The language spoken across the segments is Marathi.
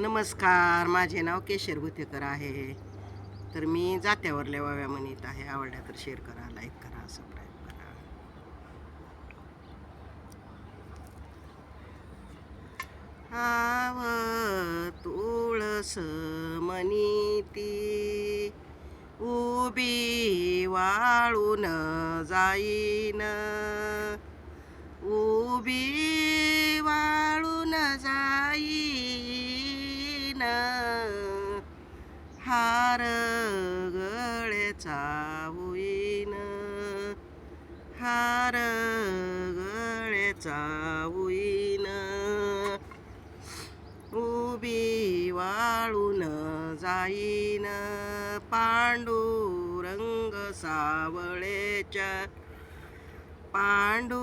नमस्कार माझे नाव केशर भुतेकर आहे. तर मी जात्यावरल्या वाव्या म्हणीत आहे. आवडल्या तर शेअर करा लाईक करा सबस्क्राईब करा. आव तुळस मनीती उभी वाळून जाईन. उभी हार गळ्याचा होईन हार गळ्याचा होईन उभी वाळून जाईन. पांडुरंग सावळेच्या पांडू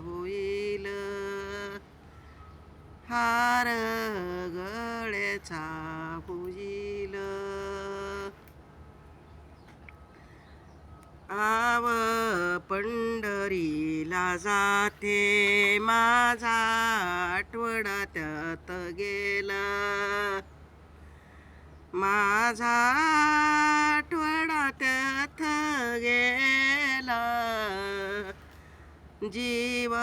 होईल. हार गळ्याचा होईल. आव पंढरीला जाते माझा आठवडा त्यात गेला. माझा जीव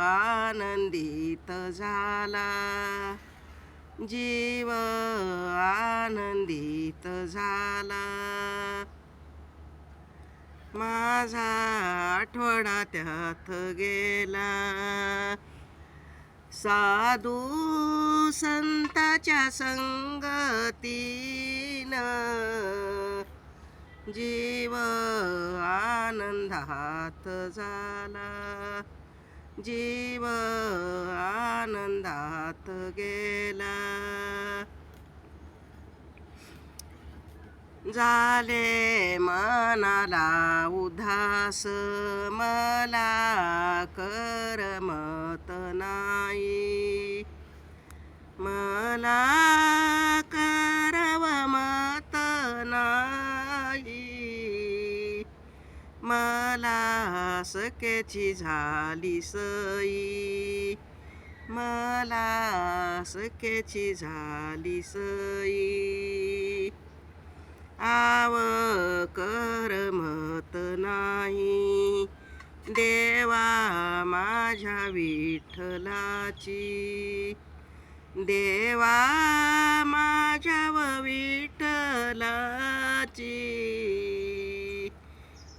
आनंदित झाला. जीव आनंदित झाला. माझा आठवडा त्यात गेला. साधू संताच्या संगतीन जीव आनंदात झाला. जीव आनंदात गेला. झाले मनाला उदास मला करमत नाही. मला मला सख्याची झाली सई. मला सख्याची झाली सई. आव करमत नाही. देवा माझ्या विठ्ठलाची. देवा माझ्या विठ्ठलाची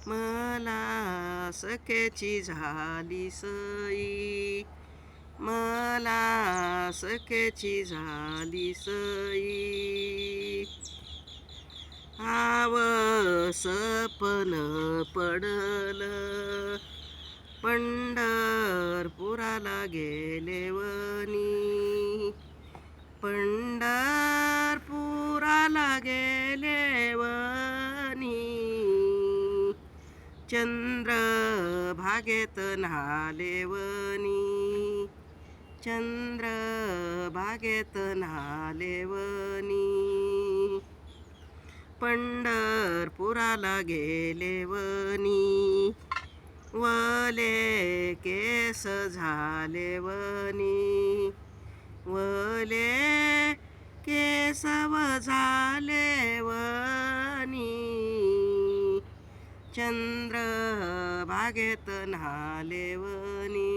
मला सख्याची झाली सई। मला सख्याची झाली सई। आव सपन पडल पंढरपुराला गेलेवनी पंढरपुराला गेलेवनी चंद्र भागेत नालेवनी चंद्र भागेत नालेवनी पंढरपुराला गेलेवनी. वले केस झालेवनी. वले केसव झालेवनी. चंद्र बागेत नालेवनी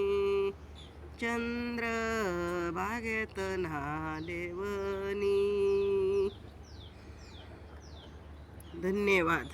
चंद्र बागेत नालेवनी धन्यवाद.